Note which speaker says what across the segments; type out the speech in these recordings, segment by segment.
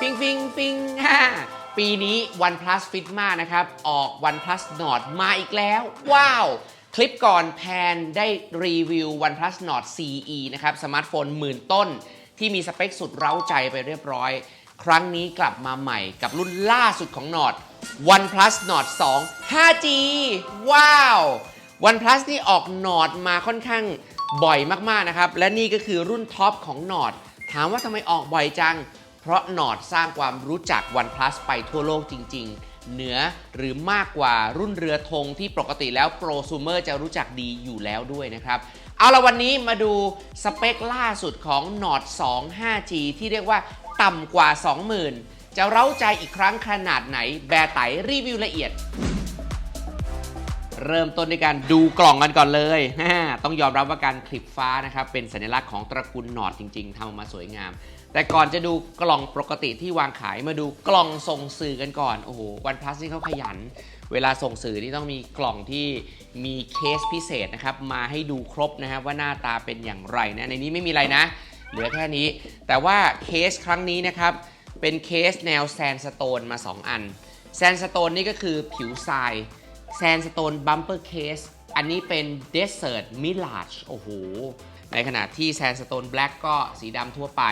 Speaker 1: ฟิงฟิงฟิงฮ่าปีนี้ OnePlus Fitma นะครับ ออก OnePlus Nord มาอีกแล้ว ว้าว คลิปก่อนแพนได้รีวิว OnePlus Nord CE นะครับ สมาร์ทโฟนหมื่นต้น ที่มีสเปคสุดเร้าใจไปเรียบร้อย ครั้งนี้กลับมาใหม่กับรุ่นล่าสุดของ Nord OnePlus Nord 2 5G ว้าว OnePlus นี่ออก Nord มาค่อนข้างบ่อยมากๆนะครับ และนี่ก็คือรุ่นท็อปของ Nord ถามว่าทำไมออกบ่อยจัง ราะ Nord สร้างความรู้จัก OnePlus ไปทั่วโลกจริง ๆ เหนือหรือมากกว่ารุ่นเรือธงที่ปกติแล้วโปรซูเมอร์จะรู้จักดีอยู่แล้วด้วยนะครับ เอาละวันนี้มาดูสเปคล่าสุดของ Nord 2 5G ที่เรียกว่าต่ำกว่า 20,000 จะเร้าใจอีกครั้งขนาดไหน แบร์ไตรีวิวละเอียดเริ่มต้นด้วยการดูกล่องกันก่อนเลย ต้องยอมรับว่าการคลิปฟ้านะครับ เป็นสัญลักษณ์ของตระกูลหนอดจริง ๆทำออกมาสวยงาม แต่ก่อนจะดูกล่องปกติที่วางขายมาดูกล่องส่งสื่อกันก่อน โอ้โหวันพลัสนี่เขาขยัน เวลาส่งสื่อนี่ต้องมีกล่องที่มีเคสพิเศษนะครับ มาให้ดูครบนะครับว่าหน้าตาเป็นอย่างไรนะ ในนี้ไม่มีอะไรนะ เหลือแค่นี้ แต่ว่าเคสครั้งนี้นะครับ เป็นเคสแนวแซนสโตนมา 2 อัน แซนสโตนนี่ก็คือผิวทราย แซนสโตนบัมเปอร์เคส อันนี้เป็น Desert Mirage โอ้โห ในขณะที่แซนสโตนแบล็กก็สีดำทั่วไป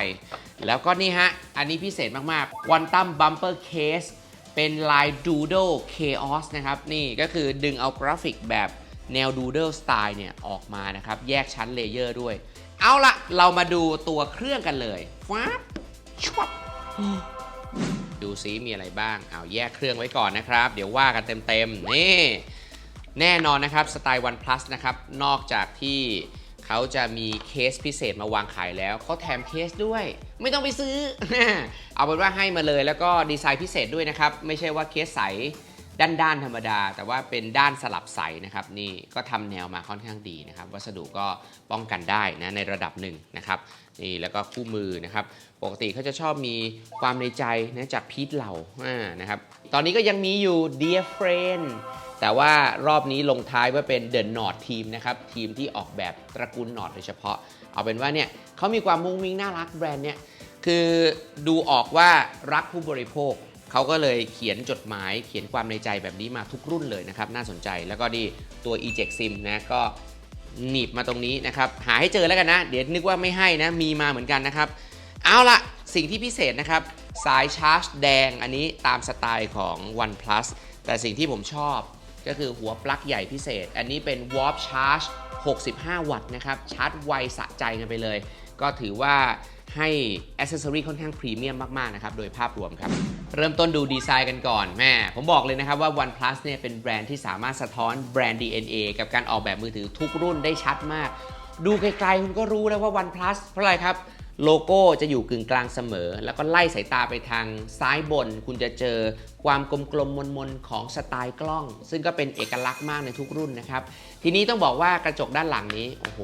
Speaker 1: แล้วก็นี่ฮะ อันนี้พิเศษมากๆ Quantum Bumper Case เป็นลาย Doodle Chaos นะครับ นี่ก็คือดึงเอากราฟิกแบบแนว Doodle Style เนี่ย ออกมานะครับ แยกชั้นเลเยอร์ด้วย เอาละเรามาดูตัวเครื่องกันเลยฟ้าชวบดูซิมีอะไรบ้าง เอาแยกเครื่องไว้ก่อนนะครับ เดี๋ยวว่ากันเต็มๆ นี่ แน่นอนนะครับสไตล์ OnePlus นะครับ นอกจากที่ เขาจะมีเคสพิเศษมาวางขายแล้วเขาแถมเคสด้วย ไม่ต้องไปซื้อ เอาเป็นว่าให้มาเลยแล้วก็ดีไซน์พิเศษด้วยนะครับ ไม่ใช่ว่าเคสใสด้านๆธรรมดา แต่ว่าเป็นด้านสลับใสนะครับ นี่ก็ทำแนวมาค่อนข้างดีนะครับ วัสดุก็ป้องกันได้นะในระดับหนึ่งนะครับนี่แล้วก็คู่มือนะครับ ปกติเขาจะชอบมีความในใจนะจากพีทเหล่าอ่านะครับ ตอนนี้ก็ยังมีอยู่ Dear Friend แต่ว่ารอบนี้ลงท้ายว่าเป็น The Nord Team นะครับทีมที่ออกแบบตระกูล Nord โดยเฉพาะ เอาเป็นว่าเนี่ยเขามีความมุ้งมิ้งน่ารักแบรนด์เนี่ยคือดูออกว่ารักผู้บริโภคเขาก็เลยเขียนจดหมายเขียนความในใจแบบนี้มาทุกรุ่นเลยนะครับน่าสนใจแล้วก็ดีตัว eject sim นะก็หนีบมาตรงนี้นะครับหาให้เจอแล้วกันนะ เดี๋ยวนึกว่าไม่ให้นะมีมาเหมือนกันนะครับ เอาละสิ่งที่พิเศษนะครับ สายชาร์จแดงอันนี้ตามสไตล์ของ OnePlus แต่สิ่งที่ผมชอบ ก็คือหัวปลั๊กใหญ่พิเศษ อันนี้เป็น Warp Charge 65 วัตต์นะครับชาร์จไวสะใจกันไปเลย ก็ถือว่าให้อ c เซ s ซอรีค่อนข้างพรีเมียมมาก ๆ นะครับ โดยภาพรวมครับ เริ่มต้นดูดีไซน์กันก่อนแม่ผมบอกเลยนะครับว่า OnePlus เนี่ยเป็นแบรนด์ที่สามารถสะท้อนแบรนด์ DNA กับการออกแบบมือถือทุกรุ่นได้ชัดมาก ดูไกลๆคุณก็รู้แล้วว่า OnePlus เพราะอะไรครับ โลโก้จะอยู่กึ่งกลางเสมอ แล้วก็ไล่สายตาไปทางซ้ายบน คุณจะเจอความกลมๆมนๆของสไตล์กล้อง ซึ่งก็เป็นเอกลักษณ์มากในทุกรุ่นนะครับ ทีนี้ต้องบอกว่ากระจกด้านหลังนี้ โอ้โห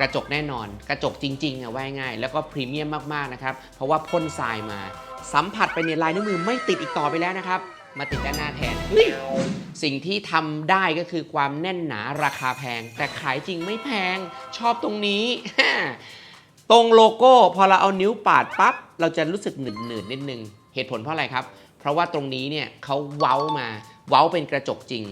Speaker 1: กระจกแน่นอน กระจกจริงๆอะว่าง่าย แล้วก็พรีเมียมมากๆนะครับ เพราะว่าพ่นทรายมา สัมผัสไปในลายนิ้วมือไม่ติดอีกต่อไปแล้วนะครับมาติดด้านหน้าแทน สิ่งที่ทำได้ก็คือความแน่นหนาราคาแพง แต่ขายจริงไม่แพง ชอบตรงนี้ ตรงโลโก้พอเราเอานิ้วปาดปั๊บเราจะรู้สึกหนืดหนืดๆนิดนึง เหตุผลเพราะอะไรครับ เพราะว่าตรงนี้เนี่ยเขาเว้ามา เว้าเป็นกระจกจริง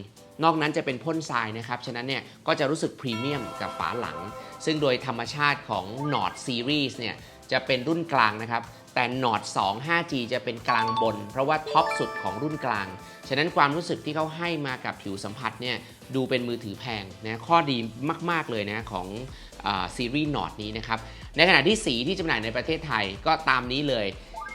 Speaker 1: นอกนั้นจะเป็นพ่นทรายนะครับ ฉะนั้นเนี่ยก็จะรู้สึกพรีเมียมกับฝาหลัง ซึ่งโดยธรรมชาติของ Nord Series เนี่ยจะเป็นรุ่นกลางนะครับ แต่ Nord 2 5G จะเป็นกลางบน เพราะว่าท็อปสุดของรุ่นกลาง ฉะนั้นความรู้สึกที่เขาให้มากับผิวสัมผัสเนี่ยดูเป็นมือถือแพงนะข้อดีมาก ๆ เลยนะของซีรีส์ Nord นี้นะครับ ในขณะที่สีที่จำหน่ายในประเทศไทยก็ตามนี้เลย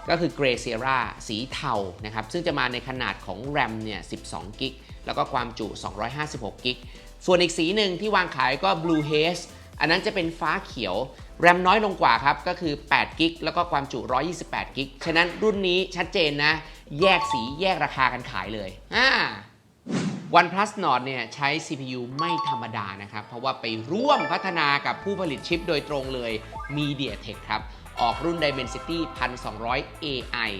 Speaker 1: ก็คือ Grey Sierra สีเทานะครับ ซึ่งจะมาในขนาดของ RAM เนี่ย 12 กิก แล้วก็ความจุ 256 กิก ส่วนอีกสีหนึ่งที่วางขายก็ Blue Haze อันนั้นจะเป็นฟ้าเขียว แรมน้อยลงกว่าครับ ก็คือ 8 กิก แล้วก็ความจุ 128 กิก ฉะนั้นรุ่นนี้ชัดเจนนะ แยกสีแยกราคากันขายเลยอ่า OnePlus Nord เนี่ยใช้ CPU ไม่ธรรมดานะครับ เพราะว่าไปร่วมพัฒนากับผู้ผลิตชิปโดยตรงเลย MediaTek ครับ ออกรุ่น Dimensity 1200 AI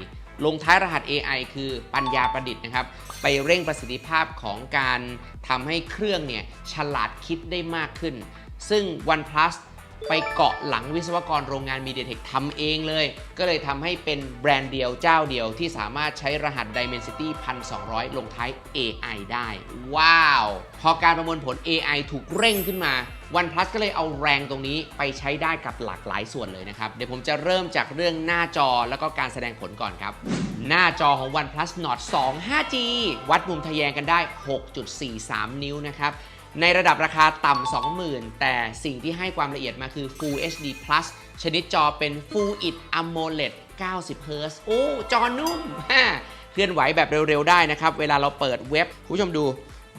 Speaker 1: ลงท้ายรหัส AI คือปัญญาประดิษฐ์นะครับ ไปเร่งประสิทธิภาพของการทำให้เครื่องเนี่ยฉลาดคิดได้มากขึ้น ซึ่ง OnePlus ไปเกาะหลังวิศวกรโรงงาน MediaTek ทำเองเลย ก็เลยทำให้เป็นแบรนด์เดียวเจ้าเดียวที่สามารถใช้รหัส Dimensity 1200 ลงท้าย AI ได้ ว้าว พอการประมวลผล AI ถูกเร่งขึ้นมา OnePlus ก็เลยเอาแรงตรงนี้ไปใช้ได้กับหลากหลายส่วนเลยนะครับ เดี๋ยวผมจะเริ่มจากเรื่องหน้าจอแล้วก็การแสดงผลก่อนครับ หน้าจอของ OnePlus Nord 2 5G วัดมุมทะแยงกันได้ 6.43 นิ้วนะครับ ในระดับราคาต่ำ20,000 แต่สิ่งที่ให้ความละเอียดมาคือ Full HD Plus ชนิดจอเป็น Full It AMOLED 90 Hz โอ้ จอนุ่มเคลื่อนไหวแบบเร็ว ๆ ได้นะครับ เวลาเราเปิดเว็บคุณผู้ชมดู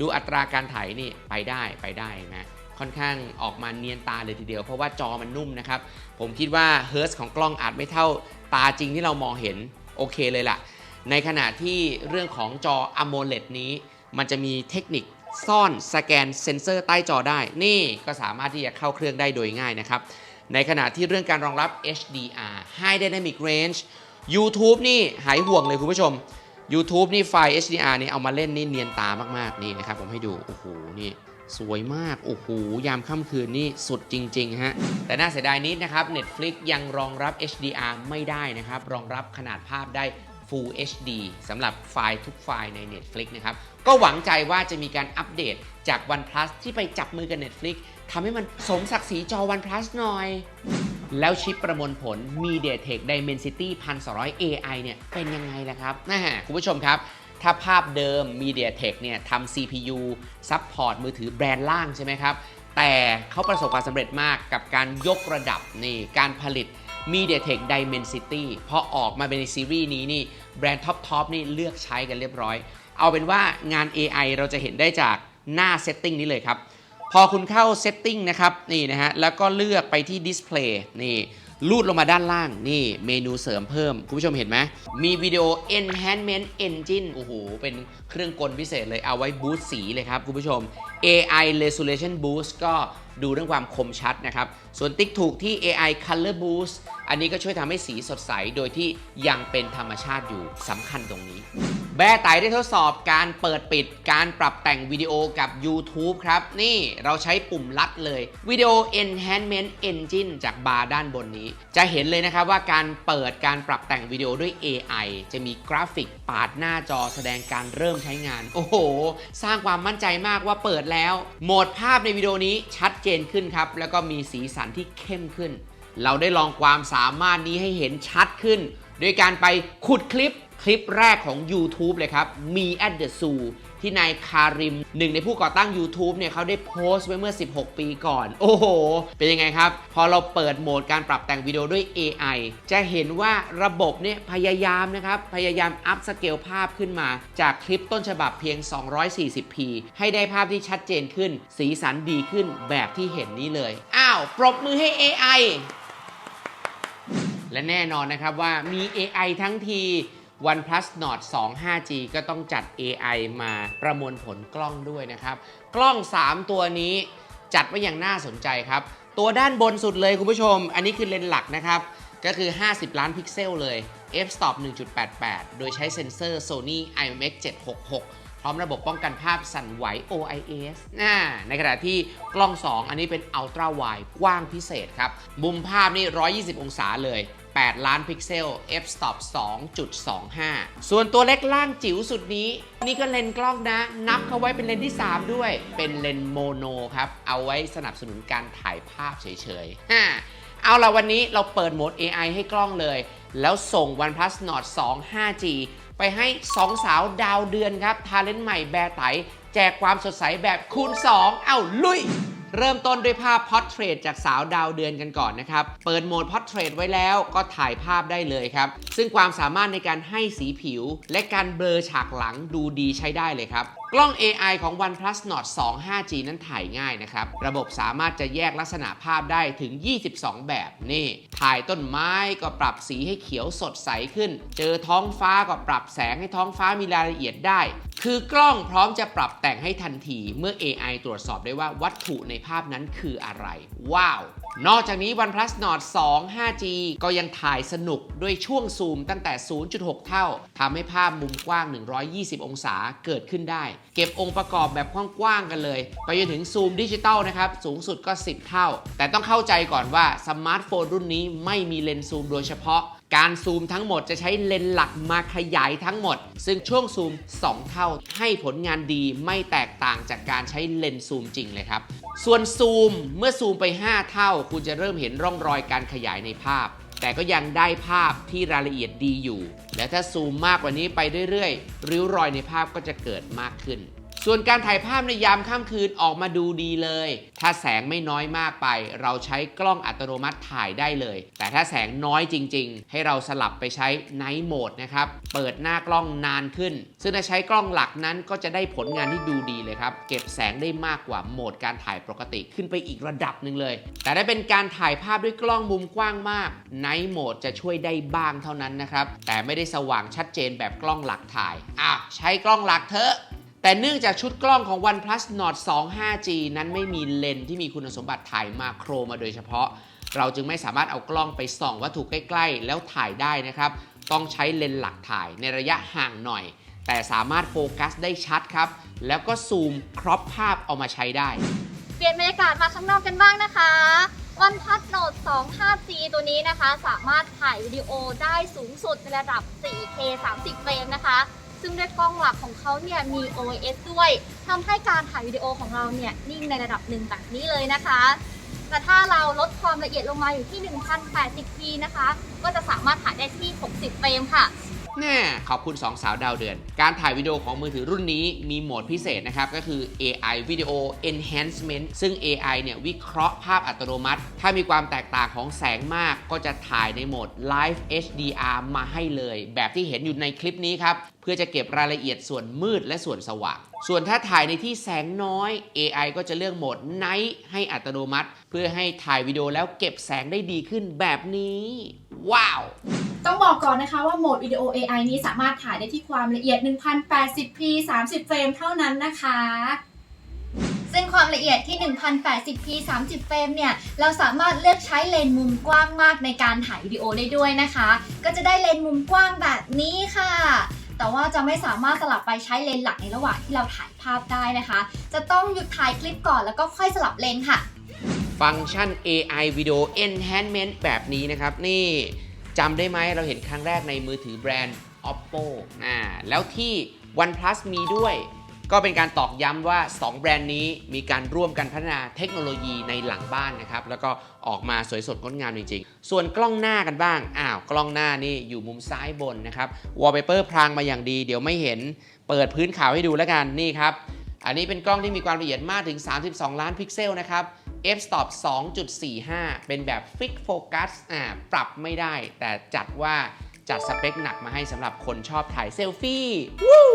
Speaker 1: ดูอัตราการถ่ายนี่ ไปได้ไปได้นะค่อนข้างออกมาเนียนตาเลยทีเดียว เพราะว่าจอมันนุ่มนะครับ ผมคิดว่าเฮิร์ z ของกล้องอาจไม่เท่าตาจริงที่เรามองเห็น โอเคเลยล่ะ ในขณะที่เรื่องของจอ AMOLED นี้ มันจะมีเทคนิค ซ่อนสแกนเซนเซอร์ใต้จอได้ นี่ก็สามารถที่จะเข้าเครื่องได้โดยง่ายนะครับ ในขณะที่เรื่องการรองรับ HDR High Dynamic Range YouTube นี่หายห่วงเลยคุณผู้ชม YouTube นี่ไฟล์ HDR นี่เอามาเล่นนี่เนียนตามากๆนี่นะครับผมให้ดู โอ้โห นี่สวยมาก โอ้โห ยามค่ำคืนนี่สุดจริง ๆ ฮะ แต่น่าเสียดายนิดนะครับ Netflix ยังรองรับ HDR ไม่ได้นะครับ รองรับขนาดภาพได้ Full HD สำหรับไฟล์ทุกไฟล์ใน Netflix นะครับ ก็หวังใจว่าจะมีการอัปเดตจาก OnePlus ที่ไปจับมือกับ Netflix ทำให้มันสมศักดิ์ศรีจอ OnePlus หน่อย แล้วชิปประมวลผล MediaTek Dimensity 1200 AI เนี่ย เป็นยังไงล่ะครับนะฮะคุณผู้ชมครับ ถ้าภาพเดิม MediaTek เนี่ยทำ CPU ซัพพอร์ตมือถือแบรนด์ล่างใช่ไหมครับ แต่เขาประสบความสำเร็จมากกับการยกระดับนี่การผลิต MediaTek Dimensity พอออกมาเป็นในซีรีส์นี้นี่แบรนด์ท็อปๆนี่เลือกใช้กันเรียบร้อย เอาเป็นว่างาน AI เราจะเห็นได้จากหน้าเซตติ้งนี้เลยครับ พอคุณเข้า Setting นะครับนี่นะฮะแล้วก็เลือกไปที่ Display นี่ลูดลงมาด้านล่าง นี่เมนูเสริมเพิ่ม คุณผู้ชมเห็นไหมมีวิดีโอ Enhancement Engine โอ้โห เป็นเครื่องกลพิเศษเลยเอาไว้บูสต์สีเลยครับ คุณผู้ชม AI Resolution Boost ก็ดูเรื่องความคมชัดนะครับ ส่วนติ๊กถูกที่ AI Color Boost อันนี้ก็ช่วยทำให้สีสดใสโดยที่ยังเป็นธรรมชาติอยู่สำคัญตรงนี้ แบร์ไตได้ทดสอบการเปิดปิดการปรับแต่งวิดีโอกับ YouTube ครับ นี่เราใช้ปุ่มลัดเลยวิดีโอ Enhancement Engine จากบาร์ด้านบนนี้ จะเห็นเลยนะครับว่าการเปิดการปรับแต่งวิดีโอด้วย AI จะมีกราฟิกปาดหน้าจอแสดงการเริ่มใช้งาน โอ้โห สร้างความมั่นใจมากว่าเปิดแล้ว โหมดภาพในวิดีโอนี้ชัดเจนขึ้นครับแล้วก็มีสีสันที่เข้มขึ้น เราได้ลองความสามารถนี้ให้เห็นชัดขึ้น โดยการไปขุดคลิปคลิปแรกของ YouTube เลยครับ Me at the Zoo ที่นายคาริมหนึ่งในผู้ก่อตั้ง YouTube เนี่ยเขาได้โพสต์ไว้เมื่อ 16 ปีก่อน โอ้โห เป็นยังไงครับ พอเราเปิดโหมดการปรับแต่งวิดีโอด้วย AI จะเห็นว่าระบบเนี่ยพยายามนะครับ พยายามอัพสเกลภาพขึ้นมา จากคลิปต้นฉบับเพียง 240p ให้ได้ภาพที่ชัดเจนขึ้น สีสันดีขึ้นแบบที่เห็นนี้เลย อ้าว ปรบมือให้ AI และแน่นอนนะครับว่ามี AI ทั้งที OnePlus Nord 2 5G ก็ต้องจัด AI มาประมวลผลกล้องด้วยนะครับ กล้อง 3 ตัวนี้จัดไว้อย่างน่าสนใจครับ ตัวด้านบนสุดเลยคุณผู้ชม อันนี้คือเลนส์หลักนะครับ ก็คือ 50 ล้านพิกเซลเลย f-stop 1.88 โดยใช้เซ็นเซอร์ Sony IMX 766 ร้อมระบบป้องกันภาพสั่นไหว OIS น่าในขณะที่กล้อง 2 อันนี้เป็น Ultra Wide กว้างพิเศษครับ มุมภาพนี่ 120 องศาเลย 8 ล้านพิกเซล f-stop 2.25 ส่วนตัวเล็กล่างจิ๋วสุดนี้ นี่ก็เลนกล้องนะ นับเขาไว้เป็นเลนที่ 3 ด้วย เป็นเลนโมโนครับ เอาไว้สนับสนุนการถ่ายภาพเฉยๆเอาละวันนี้เราเปิดโหมด AI ให้กล้องเลย แล้วส่ง OnePlus Nord 2 5G ไปให้สองสาวดาวเดือนครับทาเลนต์ใหม่แบร์ไตแจกความสดใสแบบคูณ 2 เอ้าลุย เริ่มต้นด้วยภาพพอร์เทรตจากสาวดาวเดือนกันก่อนนะครับ เปิดโหมดพอร์เทรตไว้แล้วก็ถ่ายภาพได้เลยครับ ซึ่งความสามารถในการให้สีผิว และการเบลอฉากหลังดูดีใช้ได้เลยครับ กล้อง AI ของ OnePlus Nord 2 5G นั้นถ่ายง่ายนะครับ ระบบสามารถจะแยกลักษณะภาพได้ถึง 22 แบบนี่ถ่ายต้นไม้ก็ปรับสีให้เขียวสดใสขึ้น เจอท้องฟ้าก็ปรับแสงให้ท้องฟ้ามีรายละเอียดได้ คือกล้องพร้อมจะปรับแต่งให้ทันที เมื่อ AI ตรวจสอบได้ว่าวัตถุในภาพนั้นคืออะไร ว้าว นอกจากนี้ OnePlus Nord 2 5G ก็ยังถ่ายสนุกด้วยช่วงซูมตั้งแต่ 0.6 เท่าทำให้ภาพมุมกว้าง 120 องศาเกิดขึ้นได้ เก็บองค์ประกอบแบบกว้างๆกันเลย ไปจนถึงซูมดิจิตอลนะครับ สูงสุดก็ 10 เท่า แต่ต้องเข้าใจก่อนว่าสมาร์ทโฟนรุ่นนี้ไม่มีเลนส์ซูมโดยเฉพาะ การซูมทั้งหมดจะใช้เลนส์หลักมาขยายทั้งหมด ซึ่งช่วงซูม 2 เท่า ให้ผลงานดีไม่แตกต่างจากการใช้เลนส์ซูมจริงเลยครับ ส่วนซูมเมื่อซูมไป 5 เท่า คุณจะเริ่มเห็นร่องรอยการขยายในภาพ แต่ก็ยังได้ภาพที่รายละเอียดดีอยู่ และถ้าซูมมากกว่านี้ไปเรื่อยๆ ริ้วรอยในภาพก็จะเกิดมากขึ้น ส่วนการถ่ายภาพในยามค่ำคืนออกมาดูดีเลย ถ้าแสงไม่น้อยมากไป เราใช้กล้องอัตโนมัติถ่ายได้เลย แต่ถ้าแสงน้อยจริง ๆ ให้เราสลับไปใช้ Night Mode นะครับ เปิดหน้ากล้องนานขึ้น ซึ่งถ้าใช้กล้องหลักนั้นก็จะได้ผลงานที่ดูดีเลยครับ เก็บแสงได้มากกว่าโหมดการถ่ายปกติขึ้นไปอีกระดับหนึ่งเลย แต่ถ้าเป็นการถ่ายภาพด้วยกล้องมุมกว้างมาก Night Mode จะช่วยได้บ้างเท่านั้นนะครับ แต่ไม่ได้สว่างชัดเจนแบบกล้องหลักถ่าย อะใช้กล้องหลักเถอะ แต่เนื่องจากชุดกล้องของ OnePlus Nord 2 5G นั้นไม่มีเลนส์ที่มีคุณสมบัติถ่ายมาโครมาโดยเฉพาะ เราจึงไม่สามารถเอากล้องไปส่องวัตถุใกล้ๆ แล้วถ่ายได้นะครับ ต้องใช้เลนส์หลักถ่ายในระยะห่างหน่อย แต่สามารถโฟกัสได้ชัดครับ แล้วก็ซูมครอปภาพเอามาใช้ได้
Speaker 2: เปลี่ยนบรรยากาศมาข้างนอกกันบ้างนะคะ OnePlus Nord 2 5G ตัวนี้นะคะ สามารถถ่ายวิดีโอได้สูงสุดในระดับ 4K 30 เฟรมนะคะ ซึ่งด้วยกล้องหลักของเขาเนี่ยมี OIS ด้วยทำให้การถ่ายวิดีโอของเราเนี่ยนิ่งในระดับหนึ่งแบบนี้เลยนะคะแต่ถ้าเราลดความละเอียดลงมาอยู่ที่ 1080p นะคะ ก็จะสามารถถ่ายได้ที่ 60 เฟรมค่ะ
Speaker 1: แน่ขอบคุณ2สาวดาวเดือน การถ่ายวิดีโอของมือถือรุ่นนี้มีโหมดพิเศษนะครับ ก็คือ AI Video Enhancement ซึ่ง AI เนี่ยวิเคราะห์ภาพอัตโนมัติ ถ้ามีความแตกต่างของแสงมากก็จะถ่ายในโหมด Live HDR มาให้เลย แบบที่เห็นอยู่ในคลิปนี้ครับเพื่อจะเก็บรายละเอียดส่วนมืดและส่วนสว่าง ส่วนถ้าถ่ายในที่แสงน้อย AI ก็จะเลือกโหมด Night ให้อัตโนมัติ เพื่อให้ถ่ายวิดีโอแล้วเก็บแสงได้ดีขึ้นแบบนี้ ว้าว
Speaker 3: ต้องบอกก่อนนะคะว่าโหมดวิดีโอ AI นี้สามารถถ่ายได้ที่ความละเอียด 1080p 30 เฟรมเท่านั้นนะคะ
Speaker 2: ซึ่งความละเอียดที่ 1080p 30 เฟรมเนี่ย เราสามารถเลือกใช้เลนส์มุมกว้างมากในการถ่ายวิดีโอได้ด้วยนะคะ ก็จะได้เลนส์มุมกว้างแบบนี้ค่ะแต่ว่าจะไม่สามารถสลับไปใช้เลนส์หลักในระหว่างที่เราถ่ายภาพได้นะคะ จะต้องหยุดถ่ายคลิปก่อนแล้วก็ค่อยสลับเลนค่ะ
Speaker 1: ฟังก์ชัน AI Video Enhancement แบบนี้นะครับ นี่จำได้ไหมเราเห็นครั้งแรกในมือถือแบรนด์ Oppo อ่าแล้วที่ OnePlus มีด้วย ก็เป็นการตอกย้ำว่า 2 แบรนด์นี้มีการร่วมกันพัฒนาเทคโนโลยีในหลังบ้านนะครับ แล้วก็ออกมาสวยสดงดงามจริงๆ ส่วนกล้องหน้ากันบ้าง อ้าว กล้องหน้านี่อยู่มุมซ้ายบนนะครับ Wallpaper พรางมาอย่างดี เดี๋ยวไม่เห็นเปิดพื้นขาวให้ดูแล้วกันนี่ครับอันนี้เป็นกล้องที่มีความละเอียดมากถึง 32 ล้านพิกเซลนะครับ f-stop 2.45 เป็นแบบฟิกโฟกัสอ่าปรับไม่ได้ แต่จัดว่าจัดสเปคหนักมาให้สำหรับคนชอบถ่ายเซลฟี่วู้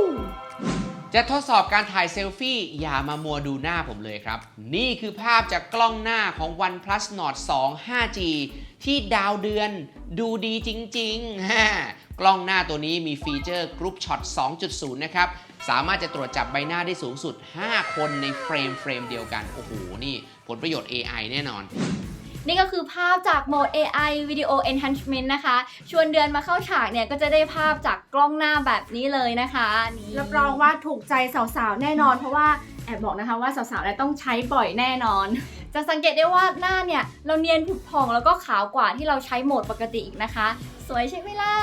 Speaker 1: จะทดสอบการถ่ายเซลฟี่ อย่ามามัวดูหน้าผมเลยครับ นี่คือภาพจากกล้องหน้าของ OnePlus Nord 2 5G ที่ดาวเดือนดูดีจริงๆฮะกล้องหน้าตัวนี้มีฟีเจอร์ Group Shot 2.0 นะครับ สามารถจะตรวจจับใบหน้าได้สูงสุด 5 คนในเฟรมเฟรมเดียวกัน โอ้โห นี่ผลประโยชน์ AI แน่นอน
Speaker 2: นี่ก็คือภาพจากโหมด AI Video Enhancement นะคะ ชวนเดือนมาเข้าฉากเนี่ยก็จะได้ภาพจากกล้องหน้าแบบนี้เลยนะคะนี่
Speaker 3: รับรองว่าถูกใจสาวๆ แน่นอน เพราะว่าแอบบอกนะคะว่าสาวๆเนี่ยต้องใช้บ่อยแน่นอน
Speaker 2: จะสังเกตได้ว่าหน้าเนี่ย เราเนียนผุดผ่องแล้วก็ขาวกว่าที่เราใช้โหมดปกติอีกนะคะ สวยใช่ไหมล่ะ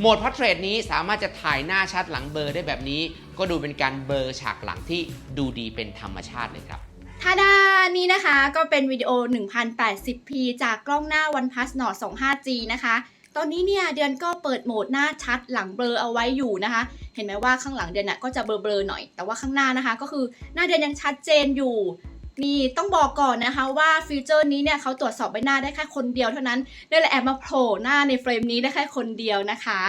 Speaker 1: โหมด Portrait นี้สามารถจะถ่ายหน้าชัดหลังเบลอได้แบบนี้ ก็ดูเป็นการเบลอฉากหลังที่ดูดีเป็นธรรมชาติเลยครับ
Speaker 3: ทาดานี่นะคะก็เป็นวิดีโอ 1080p จากกล้องหน้า OnePlus Nord 2 5G นะคะ ตอนนี้เนี่ยเดือนก็เปิดโหมดหน้าชัดหลังเบลอเอาไว้อยู่นะคะ เห็นไหมว่าข้างหลังเดือนน่ะก็จะเบลอๆหน่อย แต่ว่าข้างหน้านะคะ ก็คือหน้าเดือนยังชัดเจนอยู่นี่ต้องบอกก่อนนะคะว่าฟีเจอร์นี้เนี่ยเขาตรวจสอบใบหน้าได้แค่คนเดียวเท่านั้นได้เลยแอบมาโผล่หน้าในเฟรมนี้ได้แค่คนเดียวนะคะ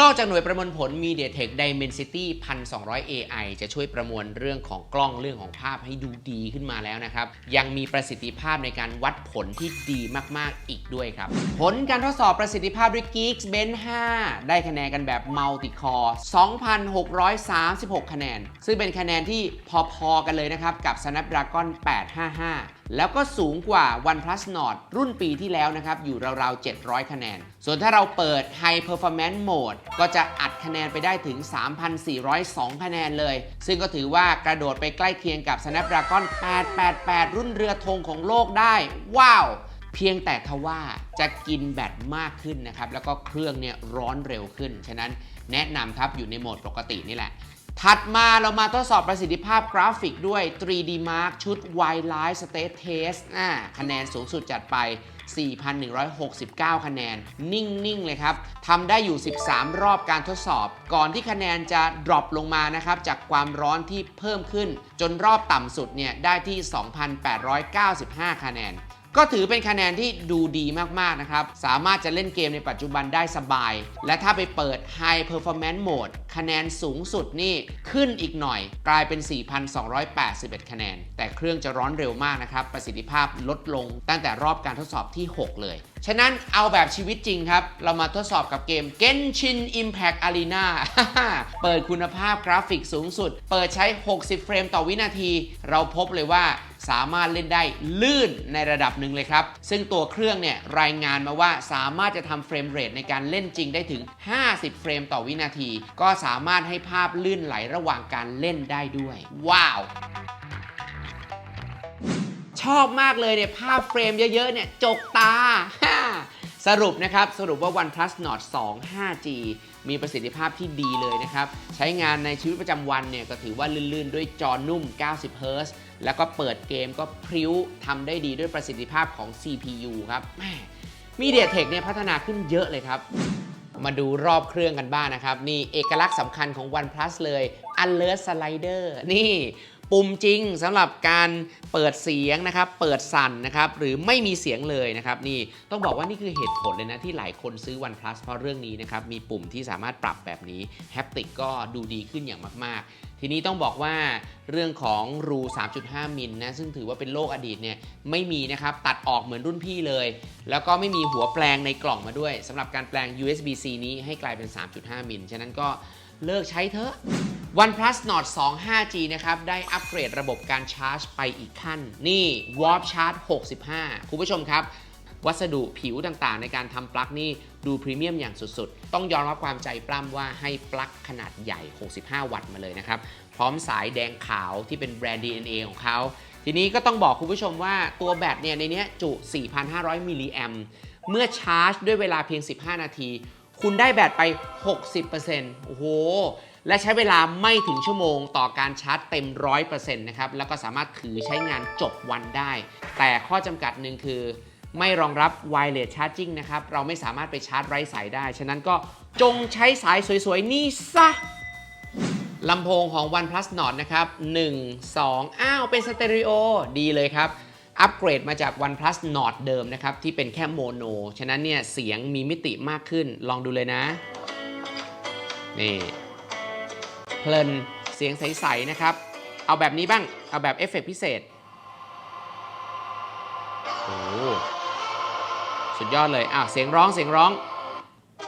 Speaker 1: นอกจากหน่วยประมวลผล MediaTek Dimensity 1200 AI จะช่วยประมวลเรื่องของกล้องเรื่องของภาพให้ดูดีขึ้นมาแล้วนะครับ ยังมีประสิทธิภาพในการวัดผลที่ดีมาก ๆ อีกด้วยครับ ผลการทดสอบประสิทธิภาพด้วย Geekbench 5 ได้คะแนนกันแบบ Multi-Core 2,636 คะแนน ซึ่งเป็นคะแนนที่พอ ๆ กันเลยนะครับ กับ Snapdragon 855 แล้วก็สูงกว่า OnePlus Nord รุ่นปีที่แล้วนะครับ อยู่ราวๆ 700 คะแนน ส่วนถ้าเราเปิด High Performance Mode ก็จะอัดคะแนนไปได้ถึง 3,402 คะแนนเลย ซึ่งก็ถือว่ากระโดดไปใกล้เคียงกับ Snapdragon 888 รุ่นเรือธงของโลกได้ ว้าวเพียงแต่ทว่าจะกินแบตมากขึ้นนะครับ แล้วก็เครื่องเนี่ยร้อนเร็วขึ้น ฉะนั้นแนะนำครับอยู่ในโหมดปกตินี่แหละ ถัดมาเรามาทดสอบประสิทธิภาพกราฟิกด้วย 3D Mark ชุด Wildlife State Test อ่าคะแนนสูงสุดจัดไป 4,169 คะแนน นิ่ง ๆ เลยครับทำได้อยู่ 13 รอบการทดสอบ ก่อนที่คะแนนจะ drop ลงมานะครับ จากความร้อนที่เพิ่มขึ้น จนรอบต่ำสุดเนี่ยได้ที่ 2,895 คะแนน ก็ถือเป็นคะแนนที่ดูดีมาก ๆ นะครับ สามารถจะเล่นเกมในปัจจุบันได้สบาย และถ้าไปเปิด High Performance Mode คะแนนสูงสุดนี่ขึ้นอีกหน่อย กลายเป็น 4,281 คะแนน แต่เครื่องจะร้อนเร็วมากนะครับ ประสิทธิภาพลดลงตั้งแต่รอบการทดสอบที่ 6 เลย ฉะนั้นเอาแบบชีวิตจริงครับ เรามาทดสอบกับเกม Genshin Impact Arena เปิดคุณภาพกราฟิกสูงสุด เปิดใช้ 60 เฟรมต่อวินาที เราพบเลยว่า สามารถเล่นได้ลื่นในระดับหนึ่งเลยครับ ซึ่งตัวเครื่องเนี่ยรายงานมาว่าสามารถจะทำเฟรมเรทในการเล่นจริงได้ถึง 50 เฟรมต่อวินาที ก็สามารถให้ภาพลื่นไหลระหว่างการเล่นได้ด้วย ว้าวชอบมากเลยเนี่ยภาพเฟรมเยอะ ๆ เนี่ย จกตา สรุปนะครับ สรุปว่า OnePlus Nord 2 5G มีประสิทธิภาพที่ดีเลยนะครับ ใช้งานในชีวิตประจำวันเนี่ย ก็ถือว่าลื่น ๆ ด้วยจอนุ่ม 90 Hz แล้วก็เปิดเกมก็พริ้วทำได้ดีด้วยประสิทธิภาพของ CPU ครับแม่มีเดียเทคเนี่ยพัฒนาขึ้นเยอะเลยครับ มาดูรอบเครื่องกันบ้างนะครับ นี่เอกลักษณ์สำคัญของ OnePlus เลย Alert Slider นี่ ปุ่มจริงสำหรับการเปิดเสียงนะครับ เปิดสั่นนะครับ หรือไม่มีเสียงเลยนะครับ นี่ต้องบอกว่านี่คือเหตุผลเลยนะ ที่หลายคนซื้อ OnePlus เพราะเรื่องนี้นะครับ มีปุ่มที่สามารถปรับแบบนี้แฮปติกก็ดูดีขึ้นอย่างมาก ๆทีนี้ต้องบอกว่าเรื่องของรู 3.5 มิลนะซึ่งถือว่าเป็นโลกอดีตเนี่ยไม่มีนะครับตัดออกเหมือนรุ่นพี่เลย แล้วก็ไม่มีหัวแปลงในกล่องมาด้วยสำหรับการแปลง USB-C นี้ให้กลายเป็น 3.5 มิลฉะนั้นก็ เลิกใช้เถอะ OnePlus Nord 2 5G นะครับ ได้อัปเกรดระบบการชาร์จไปอีกขั้น นี่ Warp Charge 65 คุณผู้ชมครับ วัสดุผิวต่างๆ ในการทำปลั๊กนี่ดูพรีเมียมอย่างสุดๆ ต้องยอมรับความใจปล้ำว่าให้ปลั๊กขนาดใหญ่ 65 วัตต์มาเลยนะครับ พร้อมสายแดงขาวที่เป็นแบรนด์ DNA ของเขา ทีนี้ก็ต้องบอกคุณผู้ชมว่าตัวแบตเนี่ยในเนี้ยจุ 4,500 มิลลิแอมเมื่อชาร์จด้วยเวลาเพียง 15 นาที คุณได้แบตไป 60%โอ้โห และใช้เวลาไม่ถึงชั่วโมงต่อการชาร์จเต็ม 100%นะครับ แล้วก็สามารถถือใช้งานจบวันได้ แต่ข้อจำกัดหนึ่งคือ ไม่รองรับ wireless charging นะครับ เราไม่สามารถไปชาร์จไร้สายได้ ฉะนั้นก็จงใช้สายสวยๆ นี่ซะลำโพงของ OnePlus Nord นะครับ 1 2 อ้าว เป็นสเตอริโอ ดีเลยครับ อัปเกรดมาจาก OnePlus Nord เดิมนะครับ ที่เป็นแค่โมโน ฉะนั้นเนี่ยเสียงมีมิติมากขึ้น ลองดูเลยนะ นี่เพลินเสียงใส ๆ นะครับ เอาแบบนี้บ้าง เอาแบบเอฟเฟกต์พิเศษ โอ้โหสุดยอดเลย อ้าว เสียงร้องเสียงร้อง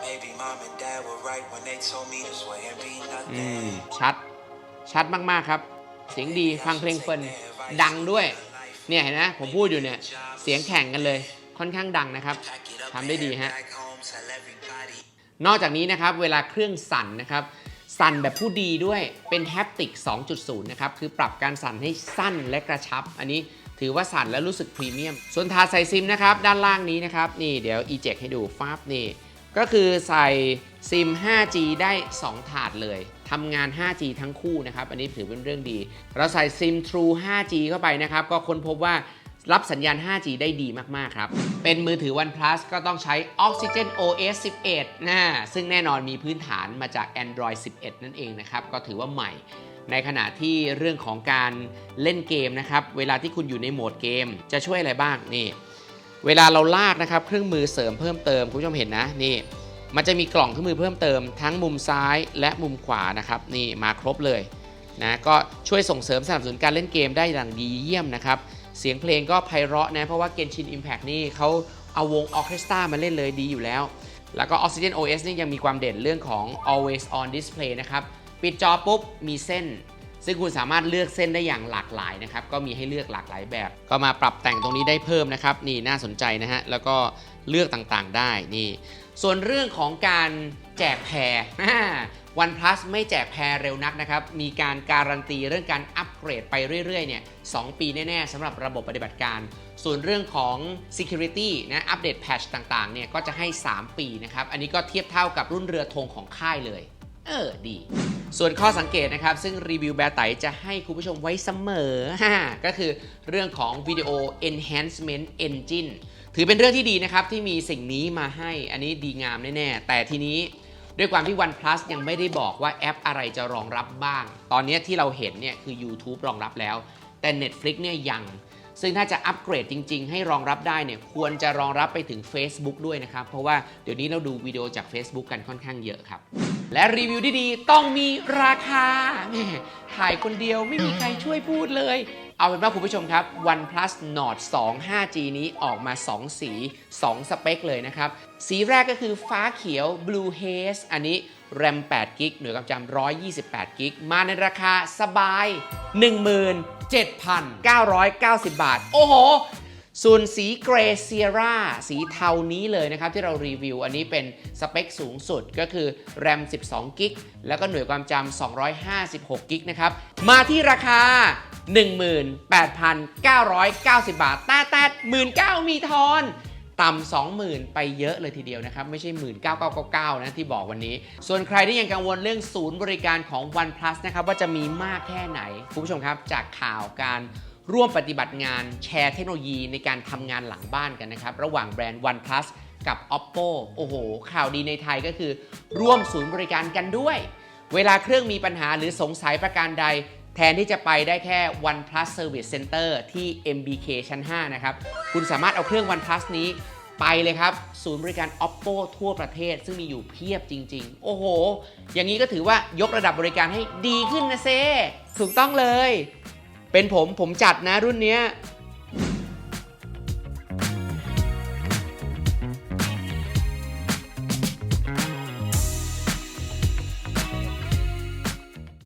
Speaker 4: Maybe mom and dad were right when they told me this way and be
Speaker 1: อืม
Speaker 4: nothing.
Speaker 1: ชัด ชัดมาก ๆ ครับ เสียงดีฟังเพลงเพลินดังด้วย เนี่ยเห็นไหมผมพูดอยู่เนี่ย เสียงแข่งกันเลยค่อนข้างดังนะครับทำได้ดีฮะนอกจากนี้นะครับเวลาเครื่องสั่นนะครับ สั่นแบบผู้ดีด้วยเป็นแฮปติก 2.0 นะครับ คือปรับการสั่นให้สั้นและกระชับ อันนี้ถือว่าสั่นแล้วรู้สึกพรีเมียม ส่วนถาดใส่ซิมนะครับ ด้านล่างนี้นะครับ นี่เดี๋ยว eject ให้ดูฟ้าบนี่ ก็คือใส่ซิม 5G ได้ 2 ถาดเลย ทำงาน 5G ทั้งคู่นะครับ อันนี้ถือเป็นเรื่องดี เราใส่ซิม True 5G เข้าไปนะครับ ก็ค้นพบว่ารับสัญญาณ 5G ได้ดีมาก ๆ ครับ เป็นมือถือ OnePlus ก็ต้องใช้ Oxygen OS 11 นะ ซึ่งแน่นอนมีพื้นฐานมาจาก Android 11 นั่นเองนะครับ ก็ถือว่าใหม่ ในขณะที่เรื่องของการเล่นเกมนะครับ เวลาที่คุณอยู่ในโหมดเกม จะช่วยอะไรบ้าง นี่ เวลาเราลากนะครับ เครื่องมือเสริมเพิ่มเติม คุณผู้ชมเห็นนะ นี่ มันจะมีกล่องเครื่องมือเพิ่มเติมทั้งมุมซ้ายและมุมขวานะครับนี่มาครบเลยนะก็ช่วยส่งเสริมสนับสนุนการเล่นเกมได้อย่างดีเยี่ยมนะครับเสียงเพลงก็ไพเราะนะเพราะว่า Genshin Impact นี่เขาเอาวงออเคสตรามาเล่นเลยดีอยู่แล้ว แล้วก็ Oxygen OS นี่ยังมีความเด่นเรื่องของ always on display นะครับปิดจอปุ๊บมีเส้น ซึ่งคุณสามารถเลือกเส้นได้อย่างหลากหลายนะครับก็มีให้เลือกหลากหลายแบบ ก็มาปรับแต่งตรงนี้ได้เพิ่มนะครับนี่น่าสนใจนะฮะแล้วก็เลือกต่างๆได้นี่ ส่วนเรื่องของการแจกแพรวัน plus ไม่แจกแพรเร็วนักนะครับ มีการการันตีเรื่องการอัปเกรดไปเรื่อยๆเนี่ยสปีแน่ๆสำหรับระบบปฏิบัติการ ส่วนเรื่องของ security นะอัปเดตแพชต่างๆเนี่ยก็จะให้ 3 ปีนะครับ อันนี้ก็เทียบเท่ากับรุ่นเรือธงของค่ายเลย เออดี ส่วนข้อสังเกตนะครับ ซึ่งรีวิวแบร์ไตจะให้คุณผู้ชมไว้เสมอ ก็คือเรื่องของ Video Enhancement Engine ถือเป็นเรื่องที่ดีนะครับที่มีสิ่งนี้มาให้อันนี้ดีงามแน่ๆ แต่ทีนี้ด้วยความที่ OnePlus ยังไม่ได้บอกว่าแอปอะไรจะรองรับบ้าง ตอนนี้ที่เราเห็นเนี่ยคือ YouTube รองรับแล้ว แต่ Netflix เนี่ยยัง ซึ่งถ้าจะอัปเกรดจริง ๆ ให้รองรับได้เนี่ยควรจะรองรับไปถึง Facebook ด้วยนะครับ เพราะว่าเดี๋ยวนี้เราดูวิดีโอจาก Facebook กันค่อนข้างเยอะครับ และรีวิวที่ดีต้องมีราคาแม่ถ่ายคนเดียวไม่มีใครช่วยพูดเลย เอาเป็นว่าคุณผู้ชมครับ OnePlus Nord 2 5G นี้ออกมา 2 สี 2 สเปคเลยนะครับ สีแรกก็คือฟ้าเขียว Blue Haze อันนี้ RAM 8 g b หน่วยความจำ128 g b มาในราคาสบาย 17,990 บาท โอ้โห ส่วนสีเกรเซียร่าสีเทานี้เลยนะครับ ที่เรารีวิว อันนี้เป็นสเปคสูงสุดก็คือ RAM 12 g b แล้วก็หน่วยความจำ256 g b นะครับ มาที่ราคา 18,990 บาท แต่แต่หมื่นเก้ามีทอน ต่ำ20,000 ไปเยอะเลยทีเดียวนะครับ ไม่ใช่ 19,999 นะที่บอกวันนี้ ส่วนใครที่ยังกังวลเรื่องศูนย์บริการของ OnePlus นะครับ ว่าจะมีมากแค่ไหน คุณผู้ชมครับ จากข่าวการร่วมปฏิบัติงานแชร์เทคโนโลยีในการทำงานหลังบ้านกันนะครับ ระหว่างแบรนด์ OnePlus กับ Oppo โอ้โห ข่าวดีในไทยก็คือ ร่วมศูนย์บริการกันด้วย เวลาเครื่องมีปัญหาหรือสงสัยประการใด แทนที่จะไปได้แค่ OnePlus Service Center ที่ MBK ชั้น 5 นะครับ คุณสามารถเอาเครื่อง OnePlus นี้ไปเลยครับ ศูนย์บริการ Oppo ทั่วประเทศซึ่งมีอยู่เพียบจริง ๆ โอ้โห อย่างนี้ก็ถือว่ายกระดับบริการให้ดีขึ้นนะเซ ถูกต้องเลย เป็นผมผมจัดนะรุ่นเนี้ย